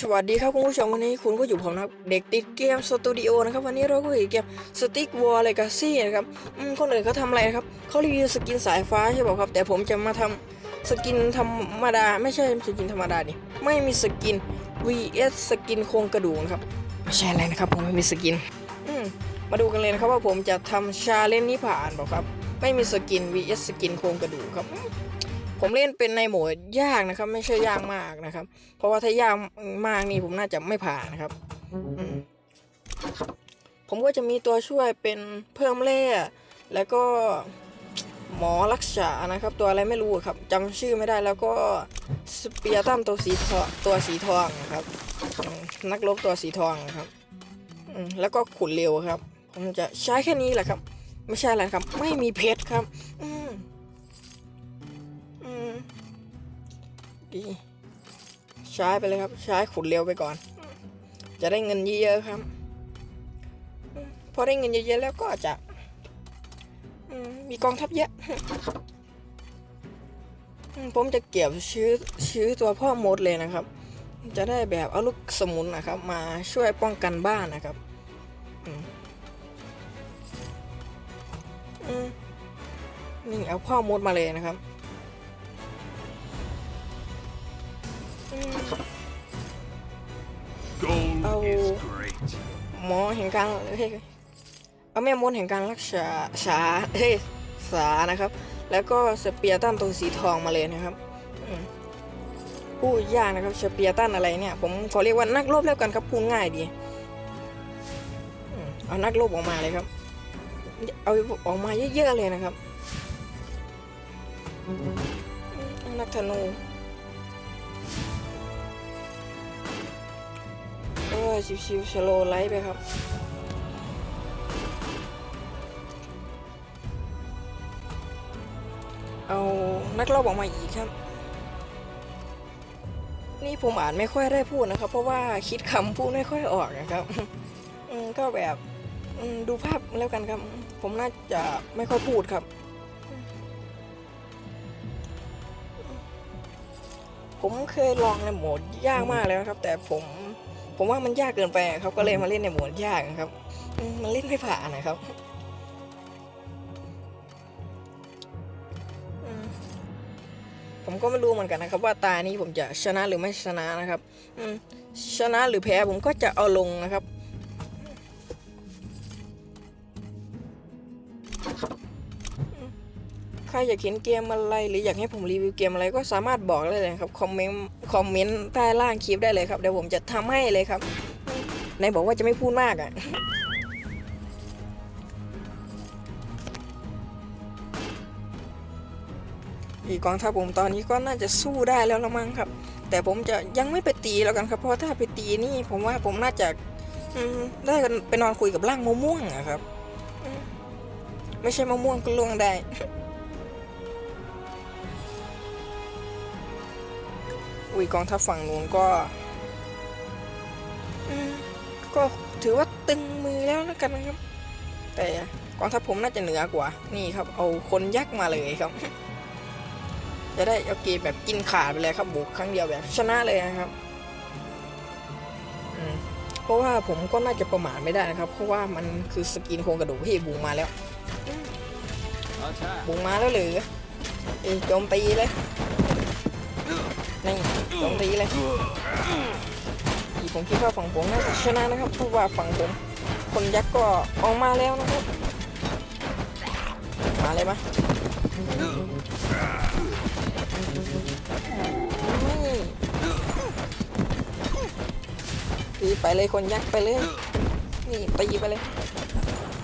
สวัสดีครับคุณผู้ชมวันนี้คุณก็อยู่ผมนะครับเด็กติดเกมสตูดิโอนะครับวันนี้เราก็อยู่เกมสติ๊กวอลเลกาซี่นะครับอืมคนอื่นเขาทำอะไรครับเขารีวิวสกินสายฟ้าใช่ป่ะครับ แต่ผมจะมาทำสกินธรรมดา ไม่ใช่สกินธรรมดาดิไม่มีสกิน vs สกินโครงกระดูกนะครับไม่ใช่อะไรนะครับผมไม่มีสกินอืมมาดูกันเลยนะครับว่าผมจะทำชาเลนจ์นี้ผ่านเปล่าครับ ไม่มีสกิน vs สกินโครงกระดูกครับ ผมเล่นเป็นในโหมดยากนะครับ ไม่ใช่ยากมากนะครับ เพราะว่าถ้ายากมากนี่ผมน่าจะไม่ผ่านนะครับผมก็จะมีตัวช่วยเป็นเพิ่มแร่แล้วก็หมอรักษานะครับ ตัวอะไรไม่รู้ครับจำชื่อไม่ได้แล้วก็สเปียตัมตัวสีทองตัวสีทองนะครับ นักรบตัวสีทองนะครับแล้วก็ขุนเร็วครับ ผมจะใช้แค่นี้แหละครับ ไม่ใช่อะไรครับ ไม่มีเพชรครับอื ดีใช้ไปเลยครับ ใช้ขุดเร็วไปก่อน จะได้เงินเยอะๆครับ พอได้เงินเยอะๆแล้วก็จะมีกองทัพเยอะ ผมจะเก็บชื่อชื่อตัวพ่อมดเลยนะครับ จะได้แบบเอาลูกสมุนนะครับ มาช่วยป้องกันบ้านนะครับนี่เอาพ่อมดมาเลยนะครับ อืม Gold Oh. is great. หมอแห่งการเฮ้ยเอาแม่มดแห่งการรักษาษาเฮ้ยสานะครับ แล้วก็สเปียร์ตันตัวสีทองมาเลยนะครับอืมพูดยากนะครับสเปียร์ตันอะไรเนี่ย ผมขอเรียกว่านักรบแล้วกันครับพูดง่ายดีอืมเอานักรบออกมาเลยครับ เอาออกมาเยอะๆเลยนะครับอืมเอานักธนู เออชิวๆชโลไลท์ไปครับเอานักรบออกมาอีกครับ นี่ผมอ่านไม่ค่อยได้พูดนะครับ เพราะว่าคิดคำพูดไม่ค่อยออกนะครับก็แบบดูภาพแล้วกันครับ ผมน่าจะไม่ค่อยพูดครับ ผมเคยลองในโหมดยากมากแล้วครับ แต่ผม ผมว่ามันยากเกินไปครับก็เลยมาเล่นในหมวดยากครับ มันเล่นไม่ผ่านนะครับผมก็ไม่รู้เหมือนกันนะครับ ว่าตานี้ผมจะชนะหรือไม่ชนะนะครับชนะหรือแพ้ผมก็จะเอาลงนะครับ รอยากเห็นเกมอะไรหรืออยากให้ผมรีวิวเกมอะไรก็สามารถบอกได้เลยครับคอมเมนต์คอมเมนต์ใต้ล่างคลิปได้เลยครับเดี๋ยวผมจะทำให้เลยครับในบอกว่าจะไม่พูดมากอะอีกกองทัพผมตอนนี้ก็น่าจะสู้ได้แล้วละมั้งครับ แต่ผมจะยังไม่ไปตีแล้วกันครับ เพราะถ้าไปตีนี่ผมว่าผมน่าจะได้กันไปนอนคุยกับร่างมะม่วงอะครับ ไม่ใช่มะม่วงก็ล่วงได้ อุ้ยกองทัพฝั่งนู้นก็อืมก็ถือว่าตึงมือแล้วนะกันนะครับ แต่กองทัพผมน่าจะเหนือกว่า นี่ครับ เอาคนยักษ์มาเลยครับ จะได้เอาเกมแบบกินขาดไปเลยครับบุกครั้งเดียวแบบชนะเลยนะครับอืมเพราะว่าผมก็น่าจะประมาทไม่ได้นะครับ เพราะว่ามันคือสกินโครงกระดูกที่บุกมาแล้ว Attack. บุกมาแล้วหรือเอ้ยโจมตีเลยนี่ โจมตีเลยอีผมคิดว่าฝั่งผมน่าจะชนะนะครับเพราะว่าฝั่งผมคนยักษ์ก็ออกมาแล้วนะครับ มาเลยมาตีไปเลยคนยักษ์ไปเลย นี่ตีไปเลย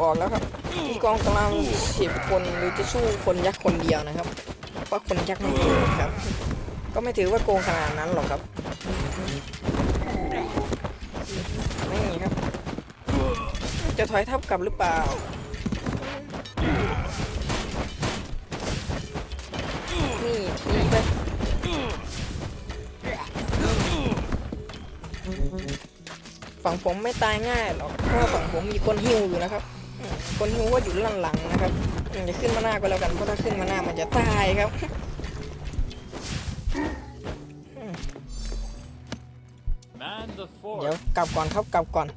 บอกแล้วครับมีกองกำลังสิบคนหรือจะสู้คนยักษ์คนเดียวนะครับ เพราะคนยักษ์ไม่โกงครับ ก็ไม่ถือว่าโกงขนาดนั้นหรอกครับ นี่ครับ จะถอยทับกลับหรือเปล่า นี่ตีไปฝั่งผมไม่ตายง่ายหรอก เพราะว่าฝั่งผมมีคนฮิวอยู่นะครับ คนฮิวก็อยู่ด้านหลังนะครับอืมจะขึ้นมาหน้าก็แล้วกัน เพราะถ้าขึ้นมาหน้ามันจะตายครับ เดี๋ยวกลับก่อนครับกลับก่อน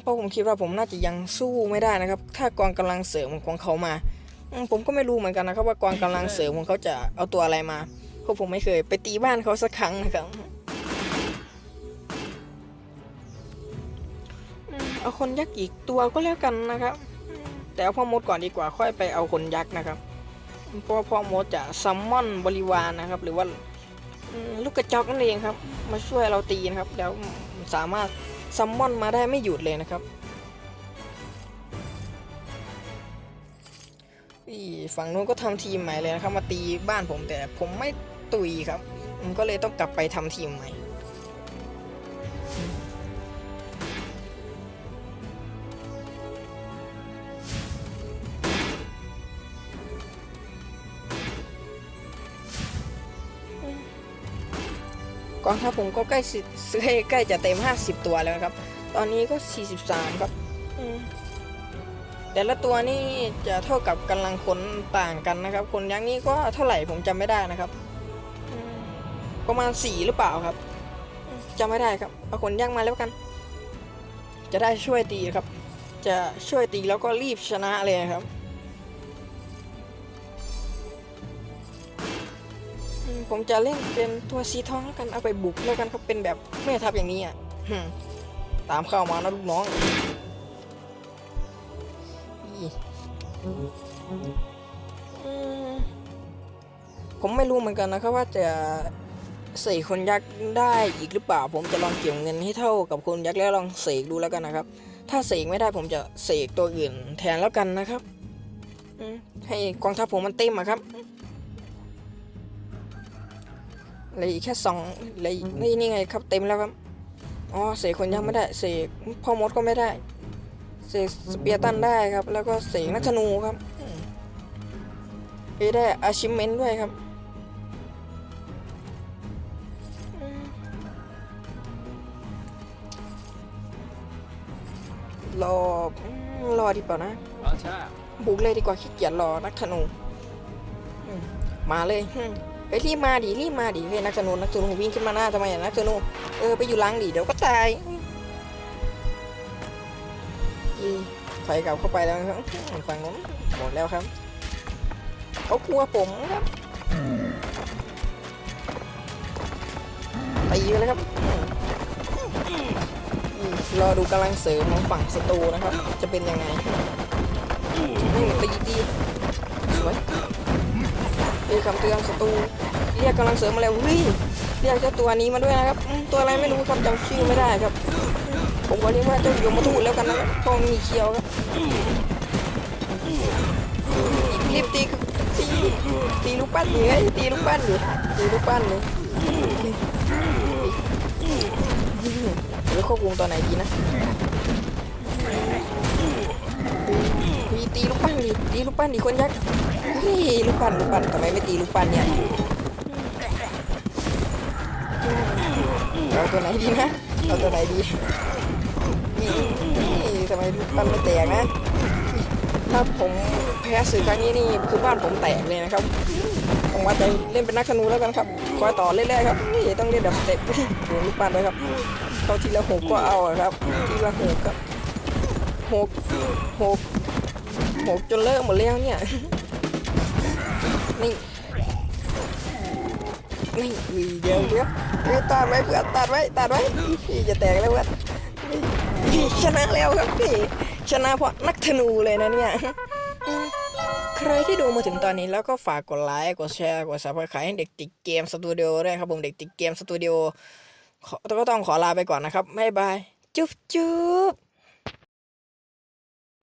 เพราะผมคิดว่าผมน่าจะยังสู้ไม่ได้นะครับ ถ้ากองกำลังเสริมของเขามาผมก็ไม่รู้เหมือนกันนะครับ ว่ากองกำลังเสริมของเขาจะเอาตัวอะไรมาเพราะผมไม่เคยไปตีบ้านเขาสักครั้งนะครับเอาคนยักษ์อีกตัวก็แล้วกันนะครับ แต่เอาพ่อมดก่อนดีกว่าค่อยไปเอาคนยักษ์นะครับเพราะพ่อมดจะซัมมอนบริวารนะครับ หรือว่า ลูกกระจอกนั่นเองครับ มาช่วยเราตีนะครับแล้วสามารถซัมมอนมาได้ไม่หยุดเลยนะครับฝั่งนู้นก็ทำทีมใหม่เลยนะครับ มาตีบ้านผมแต่ผมไม่ตุยครับผมก็เลยต้องกลับไปทำทีมใหม่ องทัพผมก็ใกล้สิใกล้ใกล้จะเต็ม 50 ตัวแล้วครับ ตอนนี้ก็ 43 ครับอืมแต่ละตัวนี่จะเท่ากับกำลังคนต่างกันนะครับ คนยักษ์นี่ก็เท่าไหร่ผมจำไม่ได้นะครับ ประมาณ4หรือเปล่าครับจำไม่ได้ครับเอาคนยักษ์มาแล้วกัน จะได้ช่วยตีครับ จะช่วยตีแล้วก็รีบชนะเลยครับ ผมจะเล่นเป็นตัวสีทองแล้วกันเอาไปบุกแล้วกันครับเป็นแบบแม่ทัพอย่างนี้อะตามเข้ามานะลูกน้องผมไม่รู้เหมือนกันนะครับว่าจะเสกคนยักษ์ได้อีกหรือเปล่า ผมจะลองเก็บเงินให้เท่ากับคนยักษ์แล้วลองเสกดูแล้วกันนะครับ ถ้าเสกไม่ได้ผมจะเสกตัวอื่นแทนแล้วกันนะครับให้กองทัพผมมันเต็มอะครับ เหลยแค่สองเหลยนี่นี่ไงครับเต็มแล้วครับอ๋อเสกคนยังไม่ได้เสกพ่อมดก็ไม่ได้เสกสเปียร์ตันได้ครับ แล้วก็เสกนักธนูครับอืมไปได้อาชิเมนด้วยครับอืมรออืมรอดีเปล่านะ Attack. บุกเลยดีกว่าขี้เกียจรอนักธนูอืมมาเลย อืมไปรีบมาดิรีบมาดิเฮ้ยนักธนูนักธนูวิ่งขึ้นมาหน้าทำไมอะนักธนูเออไปอยู่หลังดิเดี๋ยวก็ตายอีไฟกลับเข้าไปแล้วครับฝั่งนู้นหมดแล้วครับเขากลัวผมครับตีเลยครับรอดูกำลังเสริมของฝั่งศัตรูนะครับ จะเป็นยังไงตีตี เรีคำเตือนศัตรูเรียกกำลังเสริมมาแล้ววิ่งเรียกเจ้าตัวนี้มาด้วยนะครับ ตัวอะไรไม่รู้ครับจำชื่อไม่ได้ครับ ผมก็เรียกว่าเจ้ายมทูตแล้วกันนะครับพราะมันมีเคียวครับรีบตีตีตีลูกปั้นดิเฮ้ยตีลูกปั้นดิตีลูกปั้นดิเดี๋ยวควบคุมตัวไหนดีนะ ตีลูกปั้นดิตีลูกปั้นดิคนยักษ์เฮ้ยลูกปั้นลูกปั้นทำไมไม่ตีลูกปั้นเนี่ยเอาตัวไหนดีนะเอาตัวไหนดีนี่นี่ทำไมลูกปั้นไม่แตกนะถ้าผมแพ้สื่อครั้งนี้นี่คือบ้านผมแตกเลยนะครับผมว่าจะเล่นเป็นนักธนูแล้วกันครับคอยต่อเรื่อยๆครับนี่ต้องเล่นแบบสเต็ปโดนลูกปั้นด้วยครับเข้าทีละหกก็เอาครับทีละหกครับหกหก มกจนเลิกหมดแล้วเนี่ยนี่นี่วีเดียวเดียวตัดไว้เพื่อนตัดไว้ตัดไว้พี่จะแตกแล้วเพื่อนพี่ชนะแล้วครับพี่ชนะเพราะนักธนูเลยนะเนี่ยใครที่ดูมาถึงตอนนี้แล้วก็ฝากกดไลค์กดแชร์กดซับสไครต์ให้เด็กติดเกมสตูดิโอด้วยครับผมเด็กติดเกมสตูดิโอขอก็ต้องขอลาไปก่อนนะครับบ๊ายบาย จุ๊บจุ๊บ